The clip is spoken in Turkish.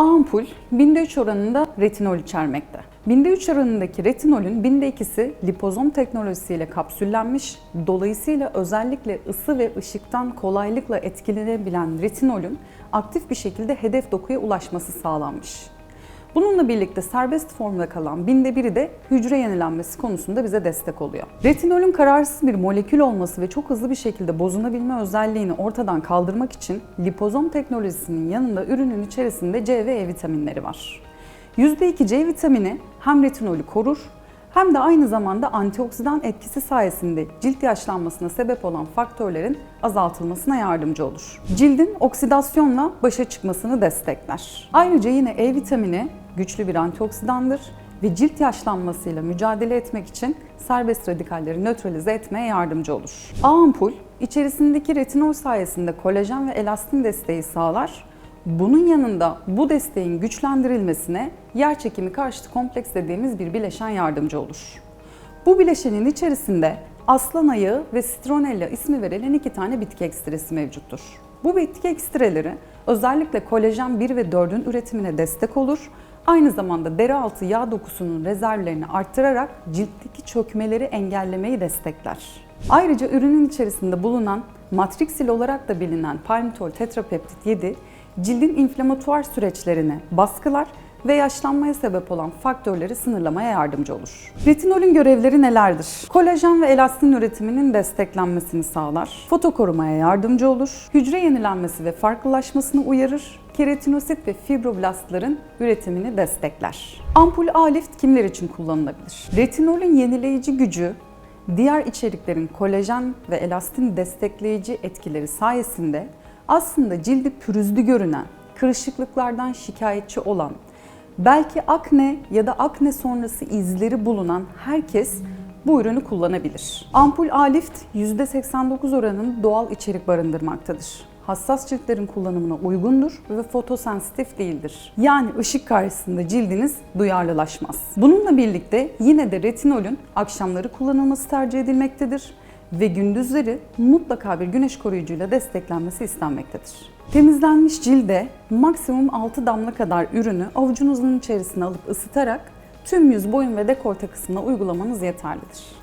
Ampul binde 3 oranında retinol içermekte. Binde 3 oranındaki retinolün binde 2'si lipozom teknolojisiyle kapsüllenmiş. Dolayısıyla özellikle ısı ve ışıktan kolaylıkla etkilenebilen retinolün aktif bir şekilde hedef dokuya ulaşması sağlanmış. Bununla birlikte serbest formda kalan binde biri de hücre yenilenmesi konusunda bize destek oluyor. Retinolün kararsız bir molekül olması ve çok hızlı bir şekilde bozunabilme özelliğini ortadan kaldırmak için lipozom teknolojisinin yanında ürünün içerisinde C ve E vitaminleri var. %2 C vitamini hem retinolü korur hem de aynı zamanda antioksidan etkisi sayesinde cilt yaşlanmasına sebep olan faktörlerin azaltılmasına yardımcı olur. Cildin oksidasyonla başa çıkmasını destekler. Ayrıca yine E vitamini güçlü bir antioksidandır ve cilt yaşlanmasıyla mücadele etmek için serbest radikalleri nötralize etmeye yardımcı olur. A ampul içerisindeki retinol sayesinde kolajen ve elastin desteği sağlar bunun yanında bu desteğin güçlendirilmesine yer çekimi karşıtı kompleks dediğimiz bir bileşen yardımcı olur. Bu bileşenin içerisinde aslan ayağı ve citronella ismi verilen iki tane bitki ekstresi mevcuttur. Bu bitki ekstreleri özellikle kolajen 1 ve 4'ün üretimine destek olur. Aynı zamanda deri altı yağ dokusunun rezervlerini arttırarak ciltteki çökmeleri engellemeyi destekler. Ayrıca ürünün içerisinde bulunan matriksil olarak da bilinen palmitol tetrapeptit 7 cildin inflamatuar süreçlerini baskılar ve yaşlanmaya sebep olan faktörleri sınırlamaya yardımcı olur. Retinolün görevleri nelerdir? Kolajen ve elastin üretiminin desteklenmesini sağlar, foto korumaya yardımcı olur, hücre yenilenmesi ve farklılaşmasını uyarır, keratinosit ve fibroblastların üretimini destekler. Ampul A lift kimler için kullanılabilir? Retinolün yenileyici gücü diğer içeriklerin kolajen ve elastin destekleyici etkileri sayesinde aslında cildi pürüzlü görünen, kırışıklıklardan şikayetçi olan, belki akne ya da akne sonrası izleri bulunan herkes bu ürünü kullanabilir. Ampul A-Lift %89 oranında doğal içerik barındırmaktadır. Hassas ciltlerin kullanımına uygundur ve fotosensitif değildir. Yani ışık karşısında cildiniz duyarlılaşmaz. Bununla birlikte yine de retinolün akşamları kullanılması tercih edilmektedir ve gündüzleri mutlaka bir güneş koruyucuyla desteklenmesi istenmektedir. Temizlenmiş cilde maksimum 6 damla kadar ürünü avucunuzun içerisine alıp ısıtarak tüm yüz, boyun ve dekolte kısmına uygulamanız yeterlidir.